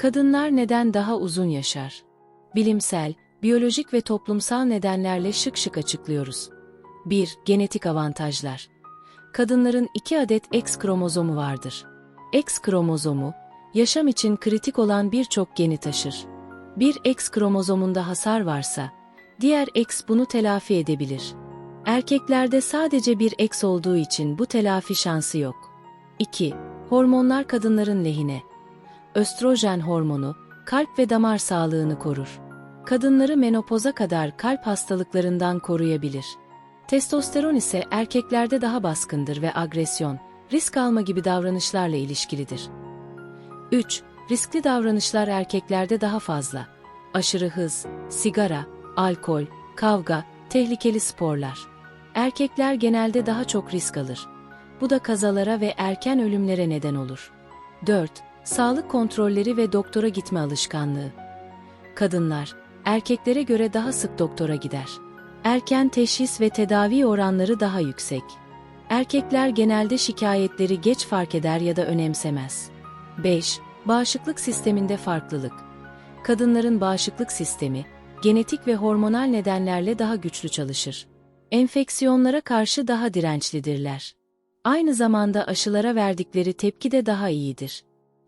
Kadınlar neden daha uzun yaşar? Bilimsel, biyolojik ve toplumsal nedenlerle şık şık açıklıyoruz. 1. Genetik avantajlar. Kadınların 2 adet X kromozomu vardır. X kromozomu, yaşam için kritik olan birçok geni taşır. Bir X kromozomunda hasar varsa, diğer X bunu telafi edebilir. Erkeklerde sadece bir X olduğu için bu telafi şansı yok. 2. Hormonlar kadınların lehine. Östrojen hormonu, kalp ve damar sağlığını korur. Kadınları menopoza kadar kalp hastalıklarından koruyabilir. Testosteron ise erkeklerde daha baskındır ve agresyon, risk alma gibi davranışlarla ilişkilidir. 3. Riskli davranışlar erkeklerde daha fazla. Aşırı hız, sigara, alkol, kavga, tehlikeli sporlar. Erkekler genelde daha çok risk alır. Bu da kazalara ve erken ölümlere neden olur. 4. Sağlık kontrolleri ve doktora gitme alışkanlığı. Kadınlar, erkeklere göre daha sık doktora gider. Erken teşhis ve tedavi oranları daha yüksek. Erkekler genelde şikayetleri geç fark eder ya da önemsemez. 5. Bağışıklık sisteminde farklılık. Kadınların bağışıklık sistemi, genetik ve hormonal nedenlerle daha güçlü çalışır. Enfeksiyonlara karşı daha dirençlidirler. Aynı zamanda aşılara verdikleri tepki de daha iyidir.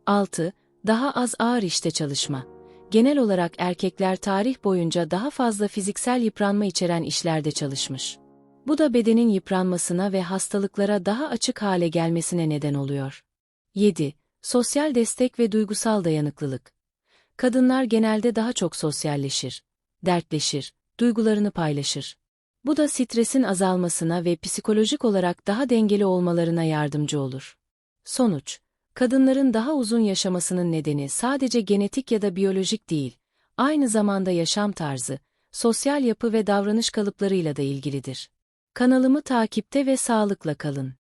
6. Daha az ağır işte çalışma. Genel olarak erkekler tarih boyunca daha fazla fiziksel yıpranma içeren işlerde çalışmış. Bu da bedenin yıpranmasına ve hastalıklara daha açık hale gelmesine neden oluyor. 7. Sosyal destek ve duygusal dayanıklılık. Kadınlar genelde daha çok sosyalleşir, dertleşir, duygularını paylaşır. Bu da stresin azalmasına ve psikolojik olarak daha dengeli olmalarına yardımcı olur. Sonuç, kadınların daha uzun yaşamasının nedeni sadece genetik ya da biyolojik değil, aynı zamanda yaşam tarzı, sosyal yapı ve davranış kalıplarıyla da ilgilidir. Kanalımı takipte ve sağlıkla kalın.